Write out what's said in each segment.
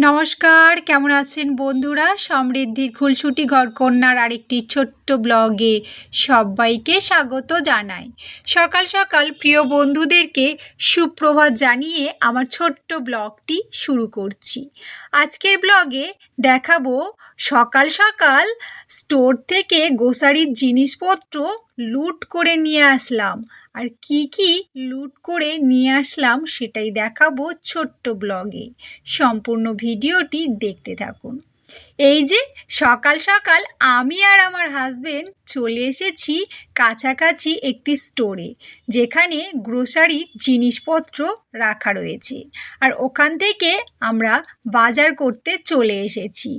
নমস্কার কেমন আছেন বন্ধুরা? সমৃদ্ধির খুলসুটি ঘরকন্যার আরেকটি ছোট্ট ব্লগে সবাইকে স্বাগত জানাই। সকাল সকাল প্রিয় বন্ধুদেরকে সুপ্রভাত জানিয়ে আমার ছোট্ট ব্লগটি শুরু করছি। আজকের ব্লগে দেখাবো সকাল সকাল স্টোর থেকে গোসারির জিনিসপত্র লুট করে নিয়ে আসলাম। আর কি কি লুট করে নিয়ে আসলাম সেটাই দেখাবো ছোট্ট ব্লগে সম্পূর্ণ ভিডিওটি দেখতে থাকুন। এই যে সকাল সকাল আমি আর আমার হাজবেন্ড চলে এসেছি কাছাকাছি একটি স্টোরে যেখানে গ্রোসারি জিনিসপত্র রাখা রয়েছে। আর ওখান থেকে আমরা বাজার করতে চলে এসেছি।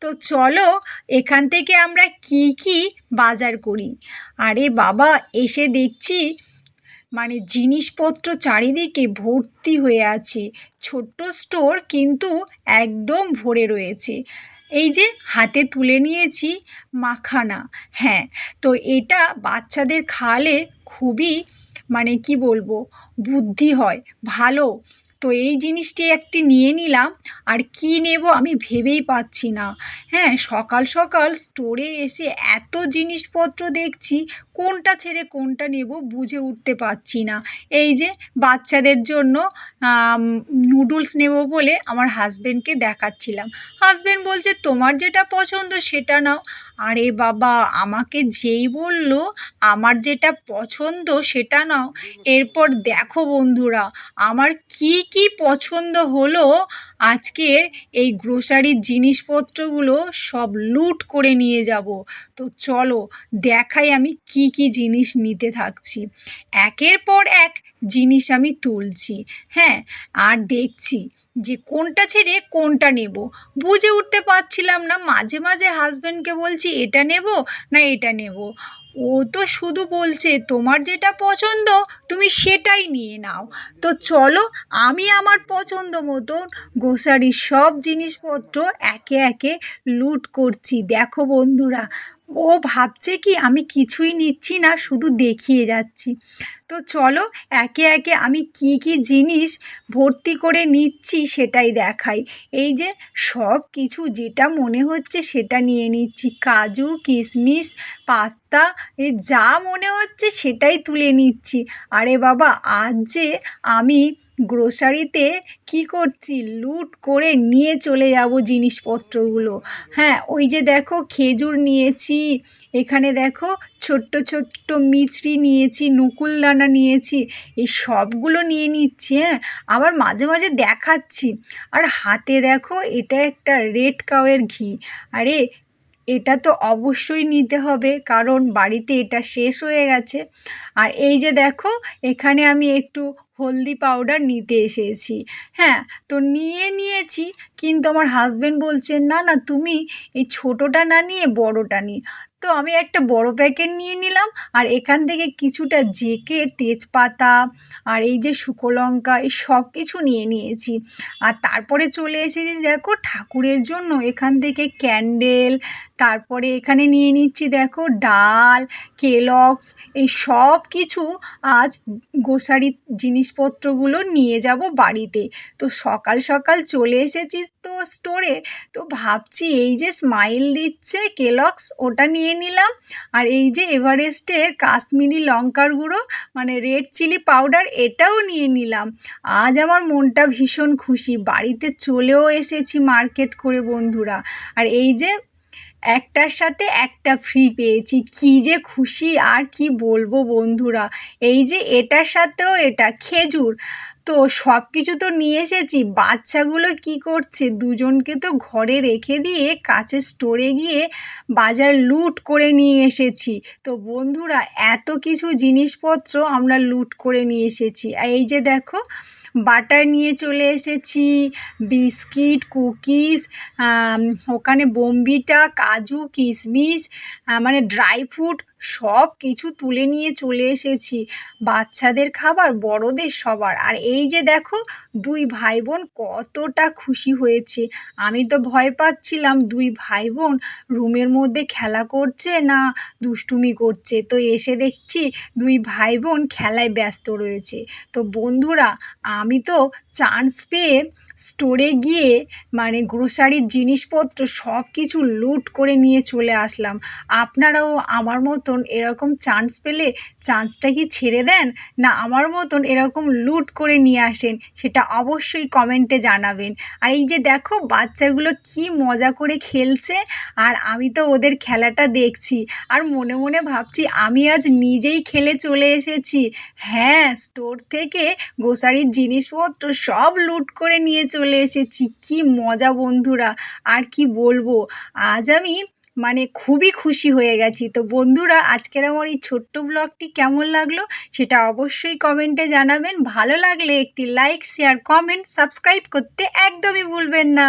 তো চলো এখান থেকে আমরা কি কি বাজার করি। আরে বাবা, এসে দেখছি মানে জিনিসপত্র চারিদিকে ভর্তি হয়ে আছে। ছোট্ট স্টোর কিন্তু একদম ভরে রয়েছে। এই যে হাতে তুলে নিয়েছি মাখানা হ্যাঁ তো এটা বাচ্চাদের খাওয়ালে খুবই মানে কি বলব, বুদ্ধি হয়, ভালো। তো এই জিনিসটি একটি নিয়ে নিলাম, আর কি নেব আমি ভেবেই পাচ্ছি না। হ্যাঁ সকাল সকাল স্টোরে এসে এত জিনিসপত্র দেখছি, কোনটা ছেড়ে কোনটা নেব বুঝে উঠতে পারছি না। এই যে বাচ্চাদের জন্য নুডলস নেব বলে আমার হাজব্যান্ডকে দেখাচ্ছিলাম। হাজব্যান্ড বলছে, তোমার যেটা পছন্দ সেটা নাও। আরে বাবা, আমাকে যেই বলল আমার যেটা পছন্দ সেটা নাও। এরপর দেখো বন্ধুরা, আমার কি কি পছন্দ হলো, আজকের এই গ্রোসারির জিনিসপত্রগুলো সব লুট করে নিয়ে যাব। তো চলো, দেখাই আমি কি কি জিনিস নিতে থাকছি। একের পর এক জিনিস আমি তুলছি। হ্যাঁ আর দেখছি যে কোনটা ছেড়ে কোনটা নেব। বুঝে উঠতে পারছিলাম না, মাঝে মাঝে হাজব্যান্ডকে বলছি, এটা নেব না এটা নেব? ও তো শুধু বলছে, তোমার যেটা পছন্দ, তুমি সেটাই নিয়ে নাও। তো চলো, আমি আমার পছন্দ মতন গ্রোসারির সব জিনিসপত্র একে একে লুট করছি। দেখো বন্ধুরা ও ভাবছে কি, আমি কিছুই নিচ্ছি না, শুধু দেখিয়ে যাচ্ছি। তো চলো, একে একে আমি কি কি জিনিস ভর্তি করে নিচ্ছি সেটাই দেখাই। এই যে সব কিছু যেটা মনে হচ্ছে সেটা নিয়ে নিচ্ছি। কাজু, কিশমিশ, পাস্তা, এ যা মনে হচ্ছে সেটাই তুলে নিচ্ছি। আরে বাবা, আজ যে আমি গ্রোসারিতে কি করছি, লুট করে নিয়ে চলে যাব জিনিসপত্রগুলো। হ্যাঁ ওই যে দেখো খেজুর নিয়েছি এখানে দেখো ছোট্ট ছোট্ট মিছরি নিয়েছি নকুল দানা নিয়েছি, এই সবগুলো নিয়ে নিচ্ছি হ্যাঁ? আবার মাঝে মাঝে দেখাচ্ছি। আর হাতে দেখো এটা একটা রেড কাউয়ের ঘি। আরে এটা তো অবশ্যই নিতে হবে, কারণ বাড়িতে এটা শেষ হয়ে গেছে। আর এই যে দেখো, এখানে আমি একটু হলদি পাউডার নিতে এসেছি। হ্যাঁ তো নিয়ে নিয়েছি, কিন্তু আমার হাজব্যান্ড বলছেন, না না, তুমি এই ছোটোটা না নিয়ে বড়োটা নিই তো আমি একটা বড় প্যাকেট নিয়ে নিলাম, আর এখান থেকে কিছুটা জেকে তেজপাতা, আর এই যে শুকো লঙ্কা, এই সব কিছু নিয়ে নিয়েছি। আর তারপরে চলে এসেছি, দেখো, ঠাকুরের জন্য। এখান থেকে ক্যান্ডেল তারপরে এখানে নিয়ে নিচ্ছি দেখো ডাল কেলক্স এই সব কিছু আজ গোসারির জিনিসপত্রগুলো নিয়ে যাব বাড়িতে। তো সকাল সকাল চলে এসেছি তো স্টোরে তো ভাবছি এই যে স্মাইল দিচ্ছে কেলক্স ওটা নিয়ে নিলাম। আর এই যে এভারেস্টের কাশ্মীরি লঙ্কার গুঁড়ো মানে রেড চিলি পাউডার এটাও নিয়ে নিলাম। আজ আমার মনটা ভীষণ খুশি। বাড়িতে চলেও এসেছি মার্কেট করে বন্ধুরা। আর এই যে একটার সাথে একটা ফ্রি পেয়েছি। কী যে খুশি আর কী বলব বন্ধুরা। এই যে এটার সাথেও এটা। খেজুর। তো সব কিছু তো নিয়ে এসেছি। বাচ্চাগুলো কি করছে? দুজনকে তো ঘরে রেখে দিয়ে কাছে স্টোরে গিয়ে বাজার লুট করে নিয়ে এসেছি। তো বন্ধুরা, এত কিছু জিনিসপত্র আমরা লুট করে নিয়ে এসেছি। এই যে দেখো বাটার নিয়ে চলে এসেছি বিস্কিট কুকিজ ওখানে বোম্বিটা, কাজু, কিশমিশ মানে ড্রাই ফ্রুট সব কিছু তুলে নিয়ে চলে এসেছি। বাচ্চাদের খাবার, বড়দের সবার। আর এই যে দেখো, দুই ভাই বোন কতটা খুশি হয়েছে। আমি তো ভয় পাচ্ছিলাম, দুই ভাই বোন রুমের মধ্যে খেলা করছে না দুষ্টুমি করছে? তো এসে দেখছি, দুই ভাই বোন খেলায় ব্যস্ত রয়েছে। তো বন্ধুরা, আমি তো চান্স পেয়ে স্টোরে গিয়ে মানে গ্রোসারির জিনিসপত্র সব কিছু লুট করে নিয়ে চলে আসলাম। আপনারাও আমার মতন এরকম চান্স পেলে চান্সটা কি ছেড়ে দেন? না, আমার মতন এরকম লুট করে নিয়ে আসেন, সেটা অবশ্যই কমেন্টে জানাবেন। আর এই যে দেখো, বাচ্চাগুলো কি মজা করে খেলছে, আর আমি তো ওদের খেলাটা দেখছি। আর মনে মনে ভাবছি, আমি আজ নিজেই খেলে চলে এসেছি। হ্যাঁ স্টোর থেকে গ্রোসারির জিনিসপত্র সব লুট করে নিয়ে চলে এসেছি। কি মজা বন্ধুরা, আর কি বলব? আজ আমি মানে খুবই খুশি হয়ে গেছি। তো বন্ধুরা, আজকের আমার এই ছোট্ট ব্লগটি কেমন লাগল সেটা অবশ্যই কমেন্টে জানাবেন। ভালো লাগলে একটি লাইক শেয়ার কমেন্ট সাবস্ক্রাইব করতে একদমই ভুলবেন না।